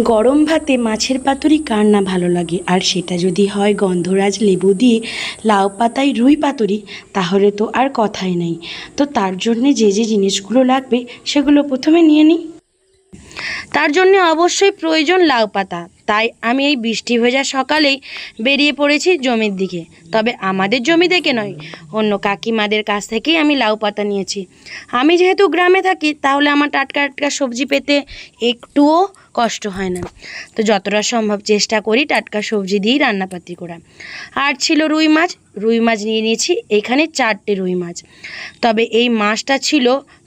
গরম ভাতে মাছের পাতুরি কার না ভালো লাগে? আর সেটা যদি হয় গন্ধরাজ লেবু দিয়ে লাউ পাতায় রুই পাতুরি, তাহলে তো আর কথাই নাই। তো তার জন্যে যে যে জিনিসগুলো লাগবে, সেগুলো প্রথমে নিয়ে নিই। তার জন্য অবশ্যই প্রয়োজন লাউ পাতা। তাই আমি এই বৃষ্টি ভেজা সকালেই বেরিয়ে পড়েছি জমির দিকে। তবে আমাদের জমি থেকে নয়, অন্য কাকিমাদের কাছ থেকেই আমি লাউ পাতা নিয়েছি। আমি যেহেতু গ্রামে থাকি, তাহলে আমার টাটকা টাটকা সবজি পেতে একটুও কষ্ট হয় না। তো যতটা সম্ভব চেষ্টা করি টাটকা সবজি দিয়েই রান্নাপাতি করা। আর ছিল রুই মাছ রুই মাছ নিয়ে নিয়েছি, এখানে চারটে রুই মাছ। তবে এই মাছটা ছিল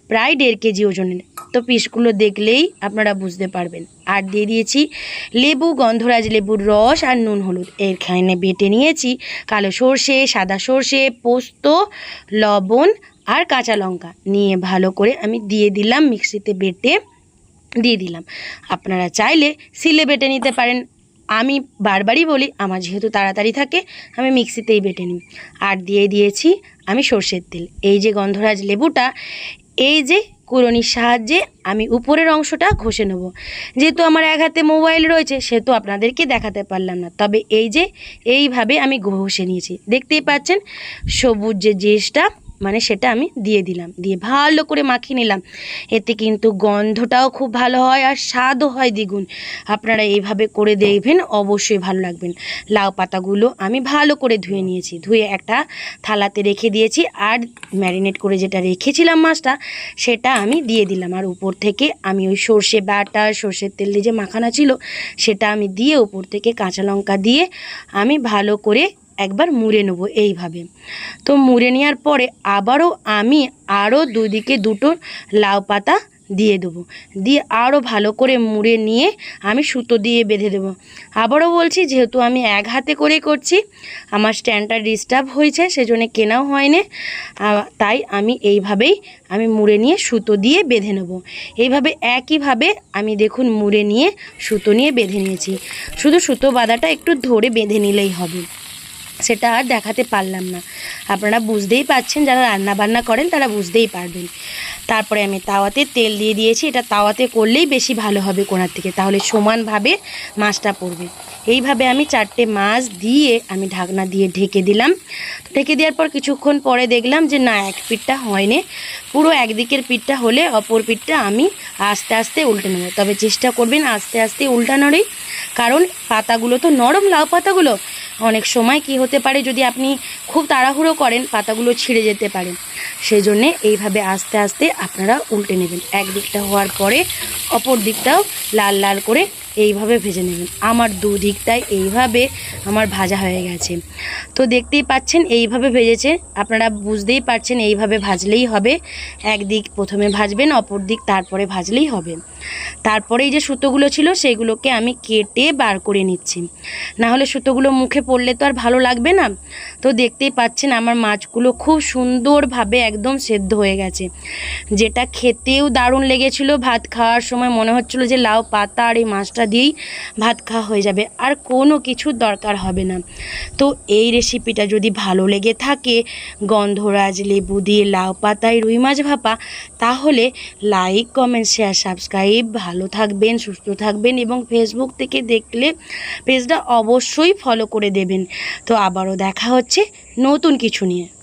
প্রায় দেড় কেজি ওজনের। তো পিসগুলো দেখলেই আপনারা বুঝতে পারবেন। আর দিয়ে দিয়েছি লেবু, গন্ধরাজ লেবুর রস আর নুন হলুদ। এখানে বেটে নিয়েছি কালো সর্ষে, সাদা সর্ষে, পোস্ত, লবণ আর কাঁচা লঙ্কা। নিয়ে ভালো করে আমি দিয়ে দিলাম মিক্সিতে বেটে, দিয়ে দিলাম। আপনারা চাইলে সিলে বেটে নিতে পারেন। আমি বারবারই বলি, আমার যেহেতু তাড়াতাড়ি থাকে, আমি মিক্সিতেই বেটে নিই। আর দিয়ে দিয়েছি আমি সর্ষের তেল। এই যে গন্ধরাজ লেবুটা এই যে কুরনির সাহায্যে আমি উপরের অংশটা ঘষে নেব। যেহেতু আমার এক হাতে মোবাইল রয়েছে, সেহেতু আপনাদেরকে দেখাতে পারলাম না। তবে এই যে, এইভাবে আমি ঘষে নিয়েছি। দেখতেই পাচ্ছেন, সবুজ যে জিনিসটা মানে সেটা আমি দিয়ে দিলাম। দিয়ে ভালো করে মাখিয়ে নিলাম। এতে কিন্তু গন্ধটাও খুব ভালো হয় আর স্বাদও হয় দ্বিগুণ। আপনারা এইভাবে করে দেখবেন, অবশ্যই ভালো লাগবেন। লাউ পাতাগুলো আমি ভালো করে ধুয়ে নিয়েছি। ধুয়ে একটা থালাতে রেখে দিয়েছি আর ম্যারিনেট করে যেটা রেখেছিলাম মাছটা, সেটা আমি দিয়ে দিলাম। আর উপর থেকে আমি ওই সর্ষে বাটা, সর্ষের তেল দিয়ে যে মাখানো ছিল, সেটা আমি দিয়ে উপর থেকে কাঁচা লঙ্কা দিয়ে আমি ভালো করে একবার মুড়ে নেব এইভাবে। তো মুড়ে নেওয়ার পরে আবারও আমি আরও দুদিকে দুটো লাউ পাতা দিয়ে দেবো। দিয়ে আরও ভালো করে মুড়ে নিয়ে আমি সুতো দিয়ে বেঁধে দেবো। আবারও বলছি, যেহেতু আমি এক হাতে করে করছি, আমার স্ট্যান্ডটা ডিস্টার্ব হয়েছে, সেজন্য কেনাও হয়নি। তাই আমি এইভাবেই আমি মুড়ে নিয়ে সুতো দিয়ে বেঁধে নেব। এইভাবে একইভাবে আমি দেখুন মুড়ে নিয়ে সুতো নিয়ে বেঁধে নিয়েছি। শুধু সুতো বাঁধাটা একটু ধরে বেঁধে নিলেই হবে। সেটা আর দেখাতে পারলাম না। আপনারা বুঝতেই পাচ্ছেন যারা রান্না বান্না করেন তারা বুঝতেই পারবেন। তারপরে আমি তাওয়াতে তেল দিয়ে দিয়েছি, এটা তাওয়াতে করলেই বেশি ভালো হবে কোনার থেকে, তাহলে সমানভাবে মাছটা পড়বে। এইভাবে আমি চারটে মাছ দিয়ে আমি ঢাকনা দিয়ে ঢেকে দিলাম। ঢেকে দেওয়ার পর কিছুক্ষণ পরে দেখলাম যে না, এক পিঠটা হয়নি। পুরো একদিকের পিঠটা হলে অপর পিঠটা আমি আস্তে আস্তে উল্টে নেব। তবে চেষ্টা করবেন আস্তে আস্তে উল্টানোরই। কারণ পাতাগুলো তো নরম, লাউ পাতাগুলো। অনেক সময় কি হতে পারে, যদি আপনি খুব তাড়াহুড়ো করেন, পাতাগুলো ছিঁড়ে যেতে পারে। সেই জন্যে এইভাবে আস্তে আস্তে আপনারা উল্টে নেবেন। একদিকটা হওয়ার পরে অপর দিকটাও লাল লাল করে এইভাবে ভেজে নেবেন। আমার দুদিকটাই এইভাবে আমার ভাজা হয়ে গেছে। তো দেখতেই পাচ্ছেন, এইভাবে ভেজেছে। আপনারা বুঝতেই পারছেন, এইভাবে ভাজলেই হবে। একদিক প্রথমে ভাজবেন, অপর দিক তারপরে ভাজলেই হবে। তারপরে এই যে সুতোগুলো ছিল, সেগুলোকে আমি কেটে বার করে নিচ্ছি। না হলে সুতোগুলো মুখে পড়লে তো আর ভালো লাগবে না। তো দেখতেই পাচ্ছেন, আমার মাছগুলো খুব সুন্দরভাবে একদম সেদ্ধ হয়ে গেছে। যেটা খেতেও দারুণ লেগেছিল, ভাত খাওয়ার সময় মনে হচ্ছিল যে লাউ পাতা আর এই মাছটা দিয়েই ভাত খাওয়া হয়ে যাবে। আর কোনো কিছুর দরকার হবে না। তো এই রেসিপিটা যদি ভালো লেগে থাকে, গন্ধরাজ, লেবু দিয়ে লাউ পাতায় রুই মাছ ভাপা, তাহলে লাইক কমেন্ট শেয়ার সাবস্ক্রাইব ভালো থাকবেন, সুস্থ থাকবেন এবং ফেসবুক থেকে দেখলে পেজটা অবশ্যই ফলো করে দেবেন। তো আবারও দেখা হচ্ছে নতুন কিছু নিয়ে।